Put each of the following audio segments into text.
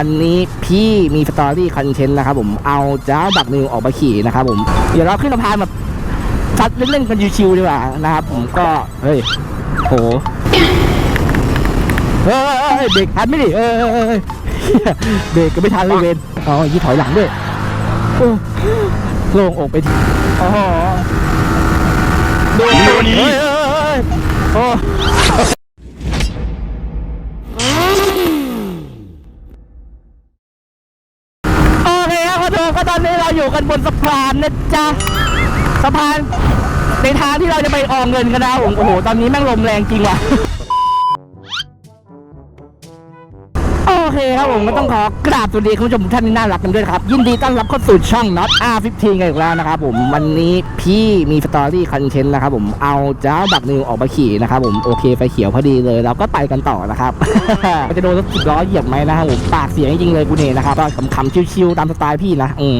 อันนี้พี่มีสตอรี่คอนเทนต์นะครับผมเอาเจ้าบักนิวออกมาขี่นะครับผมเดี๋ยวเราขึ้นสะพานแบบซัดเล่นๆกันชิวๆดีกว่านะครับ ผมก็เฮ้ยโหเฮ้ยเบรกทันไม่ดิเออเบรกก็ไม่ทันเลยเวนอ๋อยี่ถอยหลังด้วยโอ้โล่งอกไปทีอ๋อโดนโดนเฮ้ยเฮ้ยเฮ้ยโอ้โอ อยู่กันบนสะพานนะจ๊ะสะพานในทางที่เราจะไปออกเงินกันนะผมโอ้โหตอนนี้แม่งลมแรงจริงว่ะ โอเคครับผมก็ต้องขอกราบสวัสดีคุณผู้ชมทุกท่านที่น่ารักกันด้วยนะครับ ยินดีต้อนรับเข้าสู่ช่อง Not R15 กันอีกแล้วนะครับผมวันนี้พี่มีสตอรี่คอนเทนต์นะครับผมเอาเจ้าบักนิวออกมาขี่นะครับผมโอเคไฟเขียวพอดีเลยเราก็ไปกันต่อนะครับ จะโดนรถสิบล้อเหยียบไหมนะครับผมปากเสียงจริงๆเลยกูเนี่ยนะครับก็ขำๆชิวๆตามสไตล์พี่นะอืม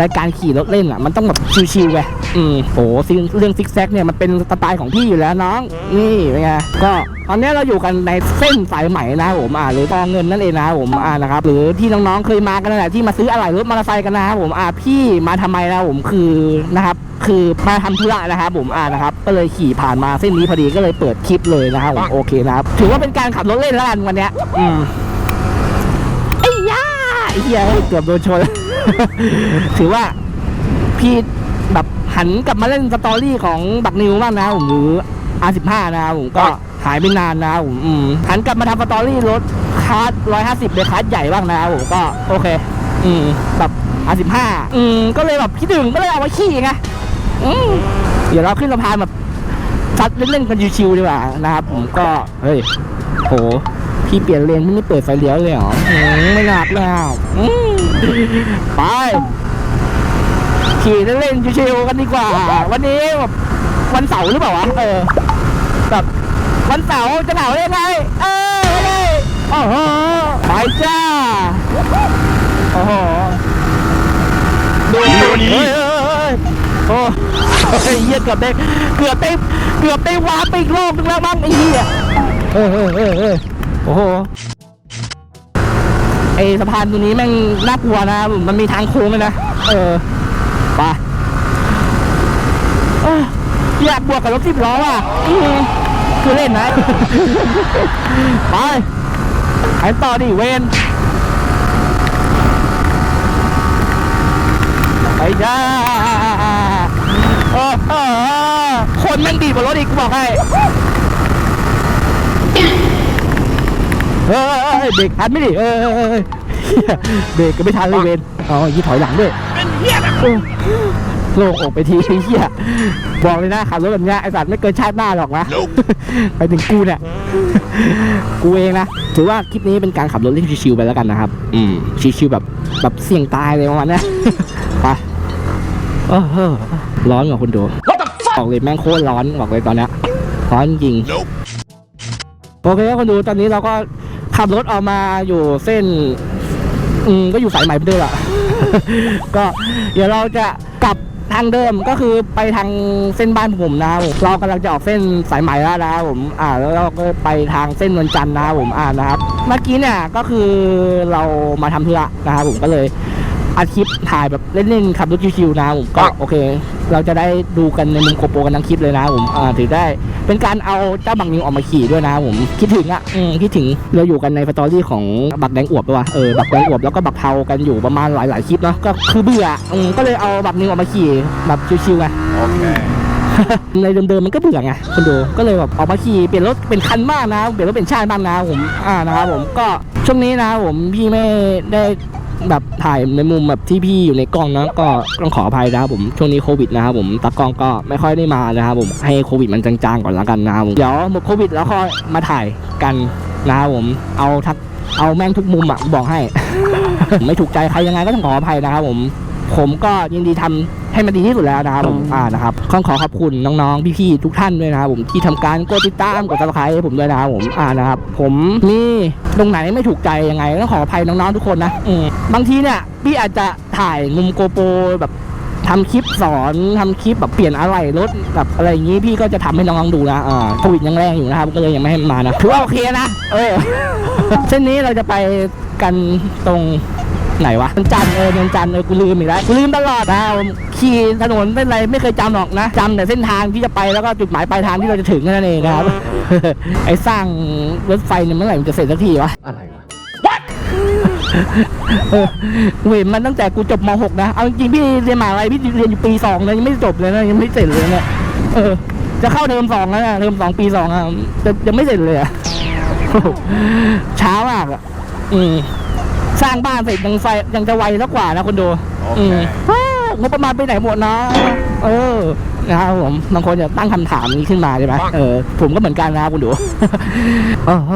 รายการขี่รถเล่นอะมันต้องแบบชิวๆไงอืมโหซิเรื่องซิกแซกเนี่ยมันเป็นสไตล์ของพี่อยู่แล้วน้องนี่เป็นไงก็ตอนนี้เราอยู่กันในเส้นสายไหมนะครับผมอ่าหรือตองเงินนั่นเองนะครับผมอ่านะครับหรือที่น้องๆเคยมากันนั่นแหละที่มาซื้ออะไหล่รถมอเตอร์ไซค์กันนะครับผมอ่าพี่มาทำไมนะครับผมคือนะครับคือมาทำธุระนะครับผมอ่านะครับก็เลยขี่ผ่านมาเส้นนี้พอดีก็เลยเปิดคลิปเลยนะครับผมโอเคนะครับถือว่าเป็นการขับรถเล่นแล้วกันวันเนี้ยอืมไอ้ย่าไอ้เหี้ยเกือบโดนชน ถือว่าพี่แบบหันกลับมาเล่นสตอรี่ของบักนิวบ้างนะผมหรือ R15 นะครับผมก็ หายไปนานนะครับผมอืมหันกลับมาทำสตอรี่รถคาร์ดร้อยห้าสิบเดคาร์ดใหญ่บ้างนะครับผมก็โอเค อืมแบบ R15 อืมก็เลยแบบคิดถึงก็เลยเอามาขี่ไงอืมเดี๋ยวเราขึ้นสะพานแบบซัดเล่นๆกันชิวๆดีกว่านะครับผมก็เฮ้ยโหพี่เปลี่ยนเลนไม่เปิดไฟเลี้ยวเลยเหรอไม่หนักแล้วไปขี่เล่นๆชิวๆกันดีกว่า วันนี้แบบวันเสาร์หรือเปล่าวะเออแบบ วันเสาร์จะเหงาได้ไงเออไปเลยโอ้โหไปจ้า โอ้โหดูดูนี้เฮ้ยเฮ้ยเฮ้ยโอ้เฮ้ยเหี้ยเกือบได้เกือบได้เกือบได้วาร์ปไปอีกโลกนึงแล้วมั้งไอ้เหี้ยเฮ้ยเฮ้ยเฮ้ยเฮ้ยโอ้โหไอสะพานตัวนี้แม่งน่ากลัวนะ มันมีทางโค้งเลยนะ เออไปเอ้ยอยากบวกกับรถสิบล้อว่ะอืม คือเล่นนะ ไปไปต่อดิเวนไปจ้าเออเออคนแม่งดีกว่ารถอีกกูบอกให้เออเออเบรกทันไม่ดิเออเออเออเหี้ยเบรกก็ไม่ทันเลยเวนอ๋อยี่ถอยหลังด้วยโอ้โล่งอกไปทีไอ้เหี้ย บอกเลยนะขับรถแบบเนี้ยไอสัตว์ไม่เกินชาติหน้าหรอกนะ ไปถึงกูเนี่ย กูเองนะ ถือว่าคลิปนี้เป็นการขับรถเล่นชิวๆไปแล้วกันนะครับ อืมชิวๆแบบแบบเสี่ยงตายเลยประมาณเนี้ยไปเออเออร้อนกว่าคุณดูบอกเลยแม่งโคตรร้อนบอกเลยตอนเนี้ยร้อนจริง โอเคครับคุณดูตอนนี้เราก็ขับรถออกมาอยู่เส้น อืมก็อยู่สายใหม่เหมือนเดิมอะก็เดี๋ยวเราจะกลับ ทางเดิมก็คือไปทางเส้นบ้านผมนะครับผมเรากำลังจะออกเส้นสายใหม่แล้วนะครับผมอ่าแล้วเราก็ไปทางเส้นนวลจันทร์นะครับผมอ่านะครับ เมื่อกี้เนี่ยก็คือเรามาทำธุระนะครับผมก็เลยอัดคลิปถ่ายแบบเล่นๆขับรถชิวๆนะครับผมก็โอเค เราจะได้ดูกันในมุมโกโปรกันทั้งคลิปเลยนะครับผมอ่าถือได้เป็นการเอาเจ้าบักนิวออกมาขี่ด้วยนะครับผมคิดถึงอะอืมคิดถึงเราอยู่กันในสตอรี่ของบักแดงอวบด้วยวะเออบักแดงอวบแล้วก็บักเทากันอยู่ประมาณหลายๆคลิปเนาะก็คือเบื่ออืมก็เลยเอาบักนิวออกมาขี่แบบชิวๆไงในเดิมๆมันก็เบื่อไงคุณดูก็เลยแบบออกมาขี่เปลี่ยนรถเป็นคันบ้างนะเปลี่ยนรถเป็นชาติบ้างนะผมอ่านะครับผมก็ช่วงนี้นะผมพี่ไม่ได้ แบบถ่ายในมุมแบบที่พี่อยู่ในกล้องนะก็ต้องขออภัยนะครับผมช่วงนี้โควิดนะครับผมตากล้องก็ไม่ค่อยได้มานะครับผมให้โควิดมันจางๆก่อนแล้วกันนะครับผมเดี๋ยวหมดโควิดแล้วค่อยมาถ่ายกันนะครับผมเอาทักเอาแม่งทุกมุมอะบอกให้ ไม่ถูกใจใครยังไงก็ต้องขออภัยนะครับผม ผมก็ยินดีทำ ให้มันดีที่สุดแล้วนะครับผมอ่านะครับขอขอขอบคุณน้องๆพี่ๆทุกท่านด้วยนะครับผมที่ทำการกดติดตามกดซับสไครต์ให้ผมด้วยนะครับผมอ่านะครับ ผมนี่ตรงไหนไม่ถูกใจยังไงต้องขออภัยน้องๆทุกคนนะอืมบางทีเนี่ยพี่อาจจะถ่ายมุมโกโปรแบบทำคลิปสอนทำคลิปแบบเปลี่ยนอะไรรถแบบอะไรอย่างนี้พี่ก็จะทำให้น้องๆดูนะอ่าโควิดยังแรงอยู่นะครับ ก็เลยยังไม่ให้มานะถือว่าโอเคนะเออเส้นนี้เราจะไปกันตรง ไหนวะเนินจันทร์เออเนินจันทร์เออกูลืมอีกแล้วกูลืมตลอดนะผมขี่ถนนเป็นไรไม่เคยจำหรอกนะจำแต่เส้นทางที่จะไปแล้วก็จุดหมายปลายทางที่เราจะถึงแค่นั่นเองครับ ไอ้สร้างรถไฟเนี่ยเมื่อไหร่มันจะเสร็จสักทีวะอะไรวะเออเว้ยมันตั้งแต่กูจบม .6 นะ เอาจริงๆพี่เรียนมหาลัยพี่เรียนอยู่ปีสองเลยยังไม่จบเลยนะยังไม่เสร็จเลยเนี่ยเออ จะเข้าเทอมสองแล้วนะเทอมสองปีสองอะจะยังไม่เสร็จเลยอะโอ้โหช้ามากอะอืม สร้างบ้านเสร็จยังไฟยังจะไวสักกว่านะคนดูอืมอ้างบประมาณไปไหนหมดนะ เออนะครับผมบางคนจะตั้งคำถามนี้ขึ้นมาใช่ไหมเออผมก็เหมือนกันนะครับคุณดู โอ้โห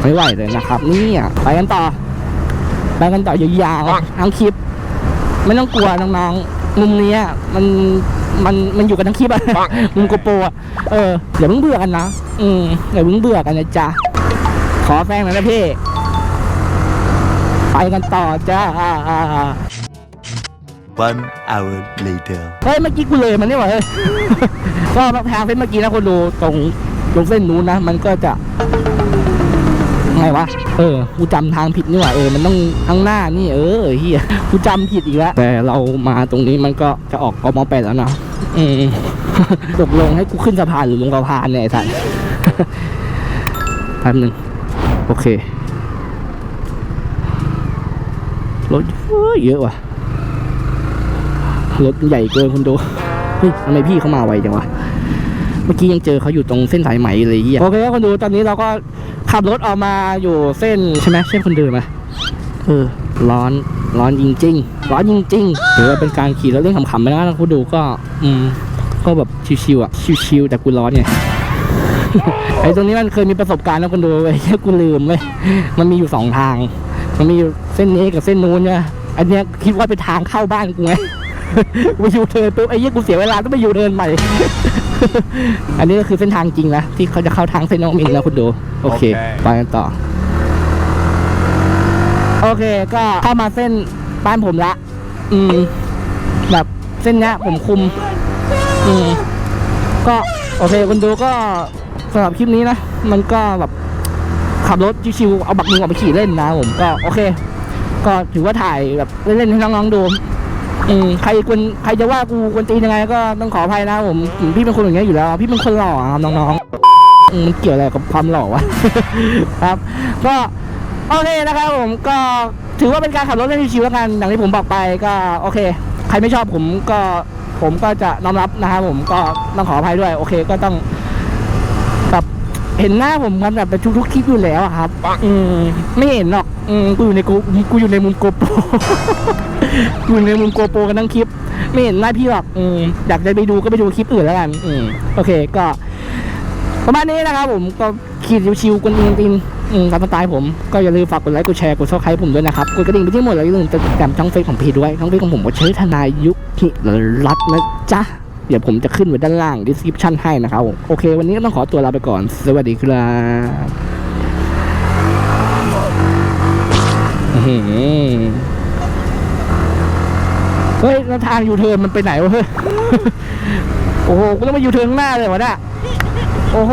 ไม่ไหวเลยนะครับเนี่ยไปกันต่อ ไปกันต่อยาวๆทั้งคลิป ไม่ต้องกลัวน้องๆ มุมเนี้ยมันมันมันอยู่กันทั้งคลิปอะ มุมโกโปรอะเอออย่าเพิ่งเบื่อกันนะอืมอย่าเพิ่งเบื่อกันนะจ๊ะขอแฟงหน่อยนะพี่ ไปกันต่อจ้า One hour later. เฮ้ยเมื่อกี้กูเลยมันนี่หว่าเฮ้ย ก็ทางเส้นเมื่อกี้นะคนดูตรงตรงเส้นนู้นนะ มันก็จะไงวะ เออ กูจำทางผิดนี่หว่า เออ มันต้องข้างหน้านี่ เออเฮียกูจำผิดอีกแล้ว แต่เรามาตรงนี้มันก็จะออกกมแปดแล้วนะอืมตกลงให้กูขึ้นสะพานหรือลงสะพานเนี่ยไอ้สัสแป๊บหนึ่งโอเค รถเยอะเยอะว่ะ รถใหญ่เกินคุณดูเฮ้ยทำไมพี่เขามาไวจังวะ เมื่อกี้ยังเจอเขาอยู่ตรงเส้นสายไหมเลยเฮียโอเคครับคุณดูตอนนี้เราก็ขับรถออกมาอยู่เส้นใช่ไหมใช่คนเดิมไหมเออร้อนร้อนจริง ๆ ร้อนจริงๆถือว่าเป็นการขี่รถเล่นขำๆไปนะคุณดูก็ อืมก็แบบชิวๆอะชิวๆแต่กูร้อนไงไอ้ตรงนี้มันเคยมีประสบการณ์แล้วคุณดูไอ้เหี้ยกูลืมเลยมันมีอยู่สองทาง มันมีอยู่เส้นนี้กับเส้นนู้นเนี่ยอันเนี้ยคิดว่าเป็นทางเข้าบ้านกูไงไปยูเทิร์นปุ๊บไอ้เหี้ยกูเสียเวลาต้องไปยูเทิร์นใหม่ อันนี้ก็คือเส้นทางจริงนะที่เขาจะเข้าทางเส้นน้องมินแล้วคุณดู โอเค โอเค ไปกันต่อ โอเค ก็เข้ามาเส้นบ้านผมละ อืม แบบเส้นเนี้ยผมคุม อืม ก็โอเคคุณดูก็สำหรับคลิปนี้นะ มันก็แบบ ขับรถชิวๆเอาบักมือออกไปขี่เล่นนะผมก็โอเค ก็ถือว่าถ่ายแบบเล่นๆให้น้องๆดูอืมใครควรใครจะว่ากูควรตีนยังไงก็ต้องขออภัยนะผมพี่เป็นคนอย่างเงี้ยอยู่แล้ว พี่เป็นคนหล่อครับน้องๆมันเกี่ยวอะไรกับความหล่อวะครับ ก็โอเคนะครับผมก็ถือว่าเป็นการขับรถเล่นชิวๆแล้วกันอย่างที่ผมบอกไปก็โอเค ใครไม่ชอบผมก็ผมก็จะน้อมรับนะครับผมก็ต้องขออภัยด้วย โอเค ก็ต้อง เห็นหน้าผมกันแบบเป็นทุกๆคลิปอยู่แล้วอะครับ อืมไม่เห็นหรอก อืมกูอยู่ในกูกูอยู่ในมุมโกโปรกูอยู่ในมุมโกโปรกันทั้งคลิป ไม่เห็นหน้าพี่หรอก อืมอยากจะไปดูก็ไปดูคลิปอื่นแล้วกัน อืมโอเค ก็ประมาณนี้นะครับผมก็ขี่ชิวๆกวนตีนตีนอืมตามสไตล์ผมก็อย่าลืมฝากกดไลค์กดแชร์กดซับสไครต์ผมด้วยนะครับกดกระดิ่งไปที่หมดแล้วอย่าลืมติดตามช่องเฟซของพี่ด้วยช่องเฟซของผมว่าเชิญทนายยุคหิรัตน์นะจ๊ะ เดี๋ยวผมจะขึ้นไว้ด้านล่าง description ให้นะครับ โอเค วันนี้ก็ต้องขอตัวลาไปก่อน สวัสดีครับเฮ้ยแล้วทางยูเทิร์นมันไปไหนวะเฮ้ย โอ้โหกูต้องมายูเทิร์นข้างหน้าเลยวะเนี่ยโอ้โห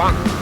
棒。